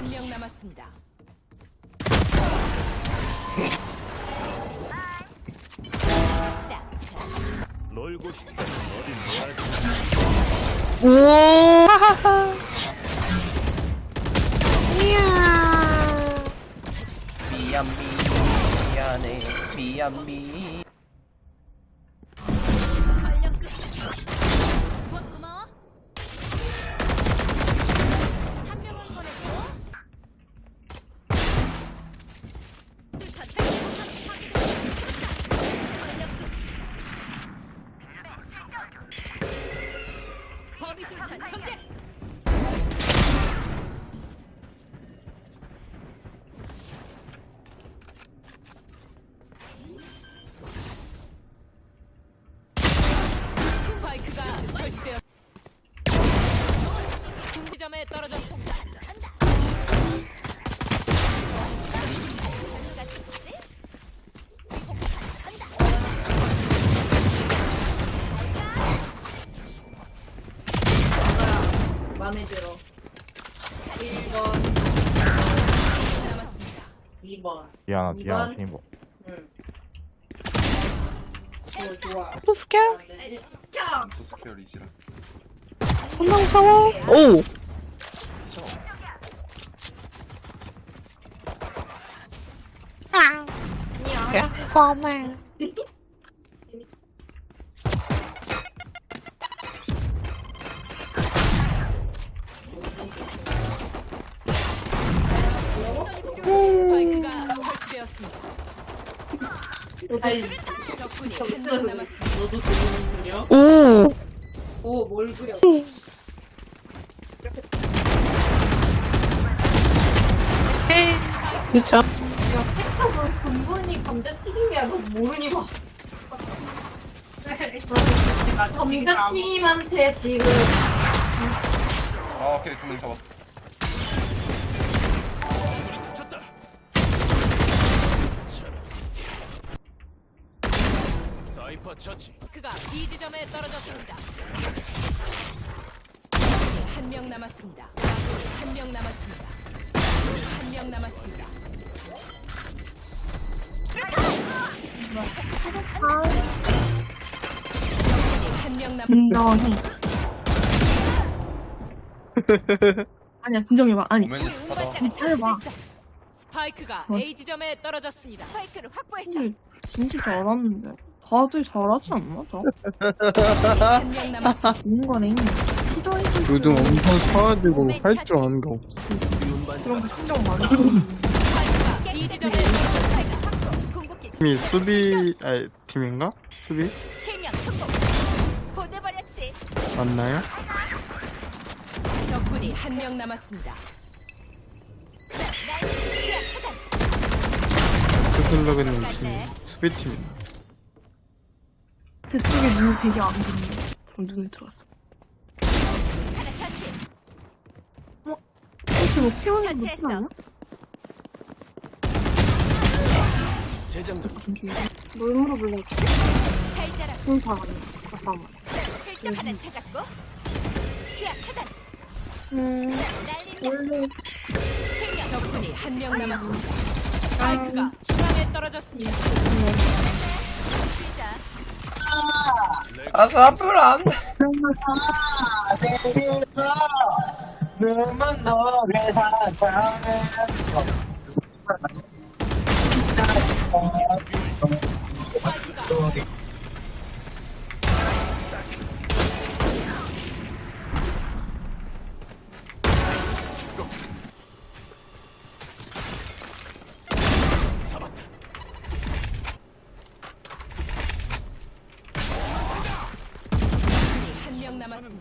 한 명 남았습니다. 놀고 싶다. 놀아야지. 오. 이야. 미안 미안해 미안 미고 闪枪见 2번. 디아나. 디아나 팀버 응. 좋아, 좋아. 포스케? 네. 소스케어 리지라 엄마 무서워. 오. 야, 껌해. 아니, 적군이 저한명 밑에서 남았습니다. 너도 그리는 그려? 오. 오, 뭘 그려? 그쵸. 야, 텍스트는 근본이 감자튀김이야. 너 모르니 봐. 감자튀김한테 지금 아 오케이 두명 잡았어 사이퍼 처치. 그가 B 지점에 떨어졌습니다. 한 명 남았습니다. 한 명 남았습니다. 한 명 남았습니다. 한명 남. 진정해. 아니야, 진정해봐. 아니. 오맨이 스파다 해봐. 스파이크가 어. A 지점에 떨어졌습니다. 스파이크를 확보했어. 진짜 잘하는데. 다들 잘하지 않나? 다? 한명 남았습니다. 인간에 시도해 줄 요즘 엄청 사가지고 할 줄. 아는 게 없어. 그런 거 신경 많이 쓰는 스파이크가 B 지점에. 스파이크 확보. 궁극기 팀이 수비, 아니, 팀인가? 수비? 실명 성공. 보내버렸지. 맞나요? 적군이 한 명 남았습니다. 나이스. 시야 차단. 스슬러그님 팀, 수비팀. 제 쪽에 눈이 되게 안 좋네. 그럼 들어갔어. 하나 차치. 혹시 뭐 피우는 거. 못하나? 재장전. 뭘 물어볼래? 잘 자라. 손사 아니야. 잠깐만. 실격 하나 찾았고. 시야 차단. 음, 날린다. 원래. 적군이 한 명 남았습니다. 스파이크가 중앙에 떨어졌습니다. 피자. 아싸 앞으로 안 돼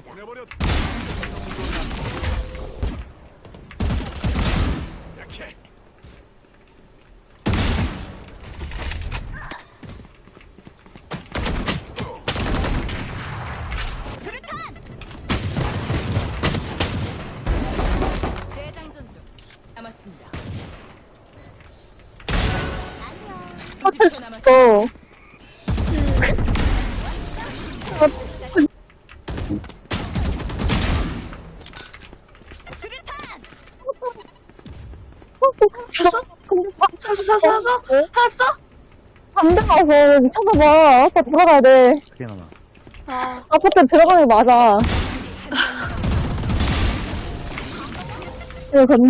명 남았습니다. 보내버렸. 이렇게. 수류탄. 재장전 중. 남았습니다. 안녕. 30초 남았습니다. 어. 샀어? 샀어, 샀어, 샀어? 샀어? 담배 가서 미쳐봐봐. 아빠 돌아가야 돼. 아, 아파트 들어가는 게 맞아. 이거